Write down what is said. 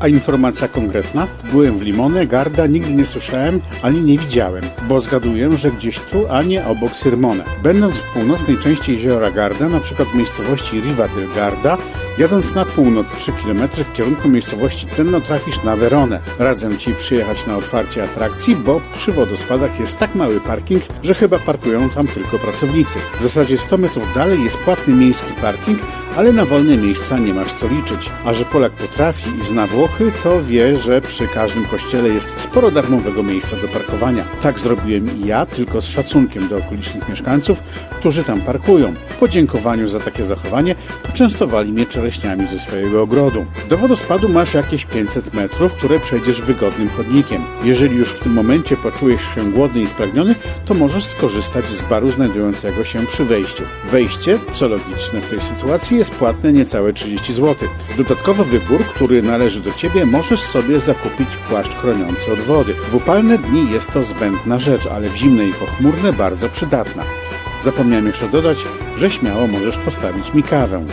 A informacja konkretna? Byłem w Limone, Garda, nigdy nie słyszałem ani nie widziałem, bo zgaduję, że gdzieś tu, a nie obok Sirmone. Będąc w północnej części jeziora Garda, na przykład w miejscowości Riva del Garda, jadąc na północ 3 km w kierunku miejscowości Tenno trafisz na Veronę. Radzę Ci przyjechać na otwarcie atrakcji, bo przy wodospadach jest tak mały parking, że chyba parkują tam tylko pracownicy. W zasadzie 100 metrów dalej jest płatny miejski parking, ale na wolne miejsca nie masz co liczyć. A że Polak potrafi i zna Włochy, to wie, że przy każdym kościele jest sporo darmowego miejsca do parkowania. Tak zrobiłem i ja, tylko z szacunkiem do okolicznych mieszkańców, którzy tam parkują. W podziękowaniu za takie zachowanie poczęstowali mnie czereśniami ze swojego ogrodu. Do wodospadu masz jakieś 500 metrów, które przejdziesz wygodnym chodnikiem. Jeżeli już w tym momencie poczujesz się głodny i spragniony, to możesz skorzystać z baru znajdującego się przy wejściu. Wejście, co logiczne w tej sytuacji, jest płatne niecałe 30 zł. Dodatkowy wybór, który należy do Ciebie, możesz sobie zakupić płaszcz chroniący od wody. W upalne dni jest to zbędna rzecz, ale w zimne i pochmurne bardzo przydatna. Zapomniałem jeszcze dodać, że śmiało możesz postawić mi kawę.